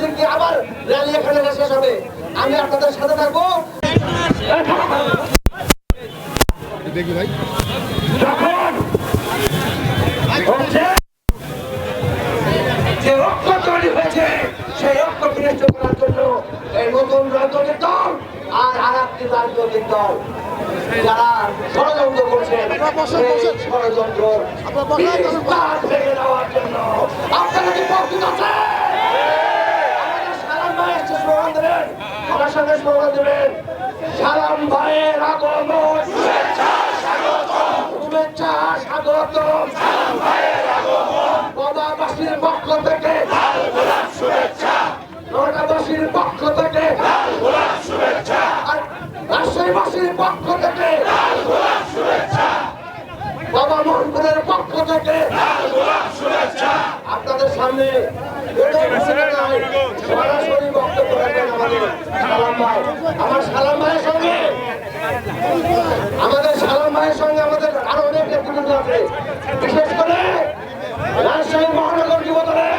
দিকে আবার র্যালি এখানে শেষ হবে। আমি আপনাদের সাথে থাকব। দেখি ভাই। যে ঐক্য তৈরি হয়েছে সেই ঐক্য বিনষ্ট করার জন্য এই নতুন রাজনৈতিক দল আর আর একটি রাজনৈতিক দল। যারা ষড়যন্ত্র করছে ষড়যন্ত্র আপনারা কি প্রস্তুত আছে আমাদের সালাম ভাই এসছে স্লোগান দেবেন আমার সঙ্গে স্লোগান দেবেন। সালাম ভাইয়ের আগমন। শুভেচ্ছা স্বাগত বাবাবাসীর পক্ষ থেকে। নটাবাসীর পক্ষ থেকে। রাজশাহীবাসীর পক্ষ থেকে। বাবা মোহনপুরের পক্ষ থেকে। আপনাদের সামনে কোনো ঘোষণা নাই, সরাসরি বক্তব্য রাখবেন আমাদের সালাম ভাই আমার সালাম ভাইয়ের সঙ্গে আমাদের সালাম ভাইয়ের সঙ্গে আমাদের আরও বিশেষ করে রাজশাহী মহানগর যুব দলের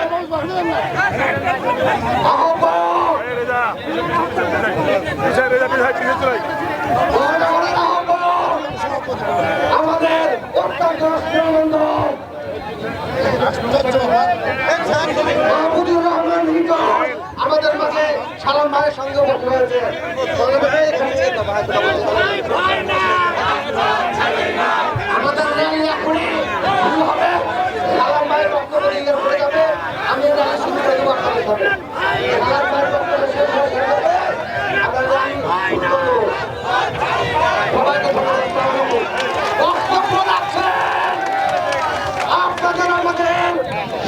আহ্বায়ক মহানগরের আহ্বায়ক আমাদের অত্যন্ত আমাদের মাঝে সালাম ভাইয়ের সঙ্গে বসে আমাদের র্যালি এখনই শুরু হবে সালাম ভাইয়ের বক্তব্য দিকে পড়ে যাবে আমি র্যালি শুরু করে দেবো আপনাদের সাথে সালাম ভাইয়ের বক্তব্য শেষ হয়ে যাবে আমরা র্যালি শুরু করব সবাইকে ধন্যবাদ জানাব। বক্তব্য রাখছেন আপনাদের আমাদের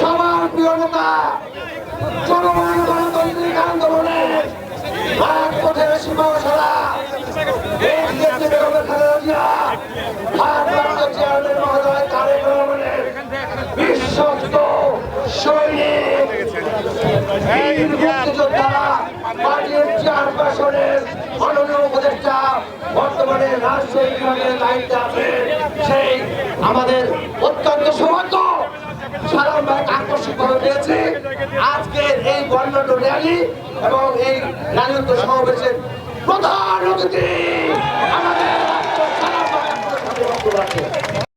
সবার প্রিয় নেতা জনগণ গণতান্ত্রিক আন্দোলনের মাঠ পথের সীমাশালা বিশ্বস্ত উপদেষ্টা বর্তমানে রাজশাহী বিভাগের দায়িত্বে আছে। সেই আমাদের অত্যন্ত সৌভাগ্য। সালাম ভাই আকস্মিকভাবে পেয়েছি আজকের এই বর্ণাঢ্য র্যালি এবং এই রাজত্ব সমাবেশের প্রধান অতিথি